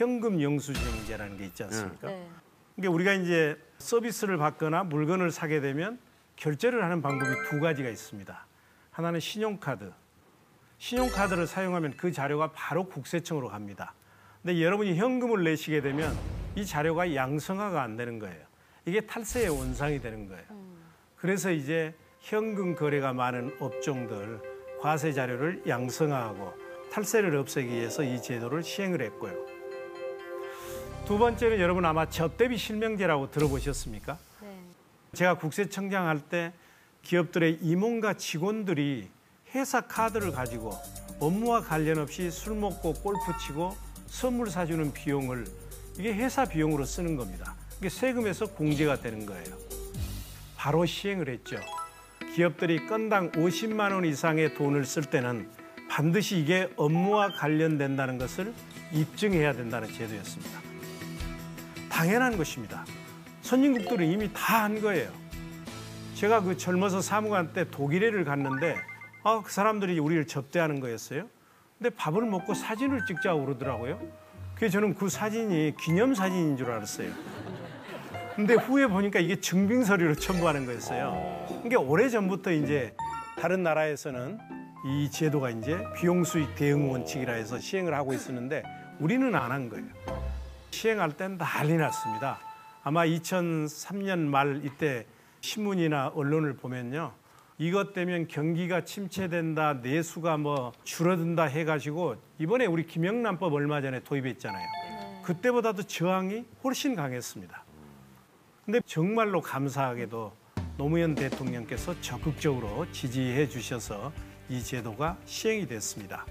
현금 영수증제라는 게 있지 않습니까? 네. 그러니까 우리가 이제 서비스를 받거나 물건을 사게 되면 결제를 하는 방법이 두 가지가 있습니다. 하나는 신용카드. 신용카드를 사용하면 그 자료가 바로 국세청으로 갑니다. 근데 여러분이 현금을 내시게 되면 이 자료가 양성화가 안 되는 거예요. 이게 탈세의 원상이 되는 거예요. 그래서 이제 현금 거래가 많은 업종들 과세 자료를 양성화하고 탈세를 없애기 위해서 이 제도를 시행을 했고요. 두 번째는 여러분 아마 접대비 실명제라고 들어보셨습니까? 네. 제가 국세청장 할 때 기업들의 임원과 직원들이 회사 카드를 가지고 업무와 관련 없이 술 먹고 골프 치고 선물 사주는 비용을 이게 회사 비용으로 쓰는 겁니다. 이게 세금에서 공제가 되는 거예요. 바로 시행을 했죠. 기업들이 건당 50만 원 이상의 돈을 쓸 때는 반드시 이게 업무와 관련된다는 것을 입증해야 된다는 제도였습니다. 당연한 것입니다. 선진국들은 이미 다 한 거예요. 제가 그 젊어서 사무관 때 독일에를 갔는데 아, 그 사람들이 우리를 접대하는 거였어요. 근데 밥을 먹고 사진을 찍자고 그러더라고요. 그래서 저는 그 사진이 기념 사진인 줄 알았어요. 근데 후에 보니까 이게 증빙 서류로 첨부하는 거였어요. 그러니까 오래 전부터 이제 다른 나라에서는 이 제도가 이제 비용 수익 대응 원칙이라 해서 시행을 하고 있었는데 우리는 안 한 거예요. 시행할 땐 난리 났습니다. 아마 2003년 말 이때 신문이나 언론을 보면요. 이것 때문에 경기가 침체된다, 내수가 뭐 줄어든다 해가지고 이번에 우리 김영란법 얼마 전에 도입했잖아요. 그때보다도 저항이 훨씬 강했습니다. 근데 정말로 감사하게도 노무현 대통령께서 적극적으로 지지해 주셔서 이 제도가 시행이 됐습니다.